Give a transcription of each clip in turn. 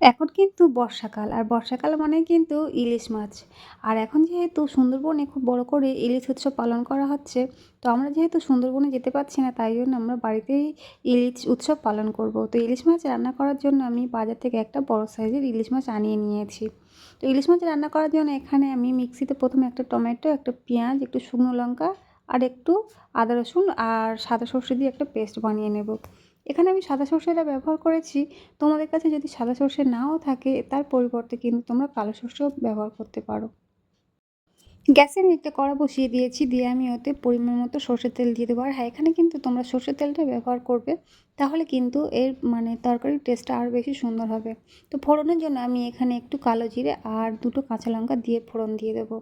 এখন কিন্তু বর্ষাকাল, আর বর্ষাকাল মানে কিন্তু ইলিশ মাছ। আর এখন যেহেতু সুন্দরবনে খুব বড় করে ইলিশ উৎসব পালন করা হচ্ছে, তো আমরা যেহেতু সুন্দরবনে যেতে পারছি না, তাই জন্য আমরা বাড়িতেই ইলিশ উৎসব পালন করব। তো ইলিশ মাছ রান্না করার জন্য আমি বাজার থেকে একটা বড় সাইজের ইলিশ মাছ আনিয়ে নিয়েছি। তো ইলিশ মাছ রান্না করার জন্য এখানে আমি মিক্সিতে প্রথমে একটা টমেটো, একটা পেঁয়াজ, একটু শুকনো লঙ্কা, আর একটু আদা রসুন, আর সাদা সর্ষে দিয়ে একটা পেস্ট বানিয়ে নেব। এখানে আমি সাদা সর্ষেটা ব্যবহার করেছি। তোমাদের কাছে যদি সাদা সর্ষে নাও থাকে, তার পরিবর্তে কিন্তু তোমরা কালো সর্ষেও ব্যবহার করতে পারো। গ্যাসে আমি কড়া বসিয়ে দিয়েছি, দিয়ে আমি ওতে পরিমাণ মতো সর্ষের তেল দিয়ে দেবো। আর হ্যাঁ এখানে কিন্তু তোমরা সর্ষের তেলটা ব্যবহার করবে, তাহলে কিন্তু এর মানে তরকারির টেস্টটা আরও বেশি সুন্দর হবে। তো ফোড়নের জন্য আমি এখানে একটু কালো জিরে আর দুটো কাঁচা লঙ্কা দিয়ে ফোড়ন দিয়ে দেবো।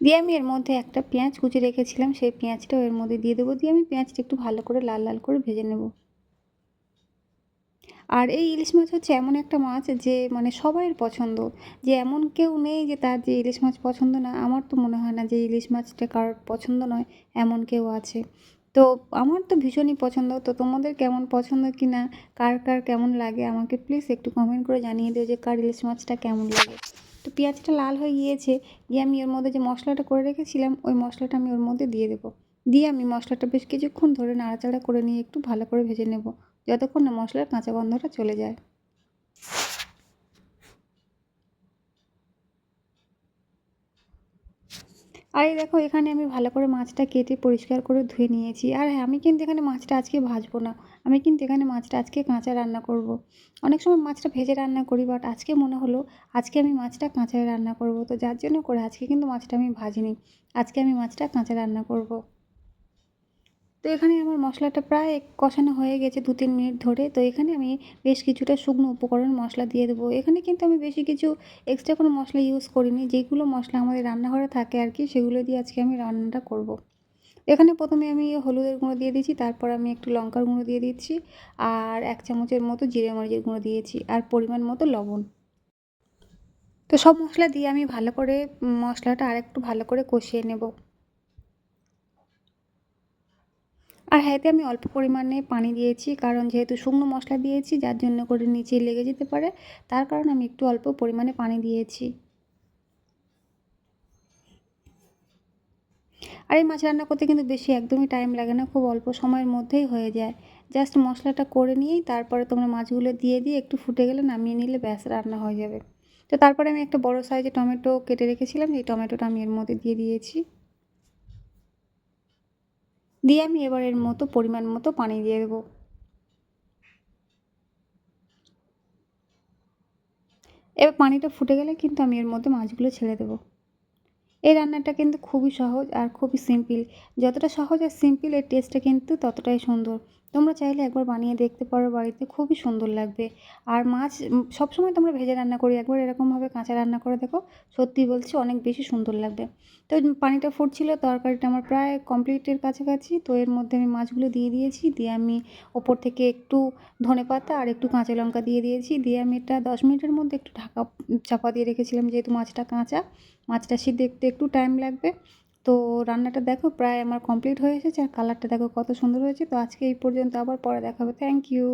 দিয়ে আমি এর মধ্যে একটা পেঁয়াজ কুচি রেখেছিলাম, সেই পেঁয়াজটাও এর মধ্যে দিয়ে দেবো। দিয়ে আমি পেঁয়াজটা একটু ভালো করে লাল লাল করে ভেজে নেব। আর এই ইলিশ মাছ হচ্ছে এমন একটা মাছ যে মানে সবাইয়ের পছন্দ। যে এমন কেউ নেই যে, তার যে ইলিশ মাছ পছন্দ না, আমার তো মনে হয় না যে ইলিশ মাছটা কার পছন্দ নয়, এমন কেউ আছে। তো আমার তো ভীষণই পছন্দ। তো তোমাদের কেমন পছন্দ কি না কার কার কেমন লাগে, আমাকে প্লিজ একটু কমেন্ট করে জানিয়ে দিও যে, কার ইলিশ মাছটা কেমন লাগে। পেঁয়াজটা লাল হয়ে গিয়েছে গিয়ে আমি ওর মধ্যে যে মশলাটা করে রেখেছিলাম, ওই মশলাটা আমি ওর মধ্যে দিয়ে দেবো। দিয়ে আমি মশলাটা বেশ কিছুক্ষণ ধরে নাড়াচাড়া করে নিয়ে একটু ভালো করে ভেজে নেব, যতক্ষণ না মশলার কাঁচা গন্ধটা চলে যায়। আর এই দেখো, এখানে আমি ভালো করে মাছটা কেটে পরিষ্কার করে ধুয়ে নিয়েছি আর হ্যাঁ আমি কিন্তু এখানে মাছটা আজকে ভাজবো না আমি কিন্তু এখানে মাছটা আজকে কাঁচা রান্না করব। অনেক সময় মাছটা ভেজে রান্না করি বাট আজকে মনে হলো আজকে আমি মাছটা কাঁচায় রান্না করব তো যার জন্য করে আজকে কিন্তু মাছটা আমি ভাজিনি আজকে আমি মাছটা কাঁচা রান্না করব। তো এখানে আমার মশলাটা প্রায় কষানো হয়ে গেছে দু তিন মিনিট ধরে। তো এখানে আমি বেশ কিছুটা শুকনো উপকরণ মশলা দিয়ে দেবো। এখানে কিন্তু আমি বেশি কিছু এক্সট্রা কোনো মশলা ইউজ করিনি। যেগুলো মশলা আমাদের রান্নাঘরে থাকে আর কি, সেগুলো দিয়ে আজকে আমি রান্নাটা করব। এখানে প্রথমে আমি হলুদের গুঁড়ো দিয়ে দিচ্ছি, তারপর আমি একটু লঙ্কার গুঁড়ো দিয়ে দিচ্ছি, আর এক চামচের মতো জিরে মরিচের গুঁড়ো দিয়েছি, আর পরিমাণ মতো লবণ। তো সব মশলা দিয়ে আমি ভালো করে মশলাটা আর একটু ভালো করে কষিয়ে নেব। আর হ্যাঁতে আমি অল্প পরিমাণে পানি দিয়েছি, কারণ যেহেতু শুকনো মশলা দিয়েছি, যার জন্য করে নিচে লেগে যেতে পারে, তার কারণে আমি একটু অল্প পরিমাণে পানি দিয়েছি। আর এই মাছ রান্না করতে কিন্তু বেশি একদমই টাইম লাগে না, খুব অল্প সময়ের মধ্যেই হয়ে যায়। জাস্ট মশলাটা করে নিয়েই তারপরে তোমরা মাছগুলো দিয়ে দিয়ে একটু ফুটে গেলে নামিয়ে নিলে ব্যাস, রান্না হয়ে যাবে। তো তারপরে আমি একটা বড় সাইজে টমেটো কেটে রেখেছিলাম সেই টমেটোটা আমি এর মধ্যে দিয়ে দিয়েছি। দিয়ে আমি এবার এর মতো পরিমাণ মতো পানি দিয়ে দেবো। এবার পানিটা ফুটে গেলে কিন্তু আমি এর মধ্যে মাছগুলো ছেড়ে দেবো। এই রান্নাটা কিন্তু খুবই সহজ আর খুবই সিম্পল। যতটা সহজ আর সিম্পল, এর টেস্টটা কিন্তু ততটাই সুন্দর। তোমরা চাইলে একবার বানিয়ে দেখতে পারো বাড়িতে, খুবই সুন্দর লাগবে। আর মাছ সবসময় তোমরা ভেজে রান্না করি, একবার এরকমভাবে কাঁচা রান্না করে দেখো সত্যি বলছি অনেক বেশি সুন্দর লাগবে। তো পানিটা ফুটছিল, তরকারিটা আমার প্রায় কমপ্লিটের কাছাকাছি, তো এর মধ্যে আমি মাছগুলো দিয়ে দিয়েছি, দিয়ে আমি ওপর থেকে একটু ধনে পাতা আর একটু কাঁচা লঙ্কা দিয়ে দিয়েছি, দিয়ে আমি এটা দশ মিনিটের মধ্যে একটু ঢাকা চাপা দিয়ে রেখেছিলাম, যেহেতু মাছটা কাঁচা, মাছটা সিদ্ধ একটু টাইম লাগবে। তো রান্নাটা দেখো প্রায় আমার কমপ্লিট হয়ে এসেছে আর কালারটা দেখো কত সুন্দর হয়েছে। তো আজকে এই পর্যন্ত আবার পরে দেখা হবে। Thank you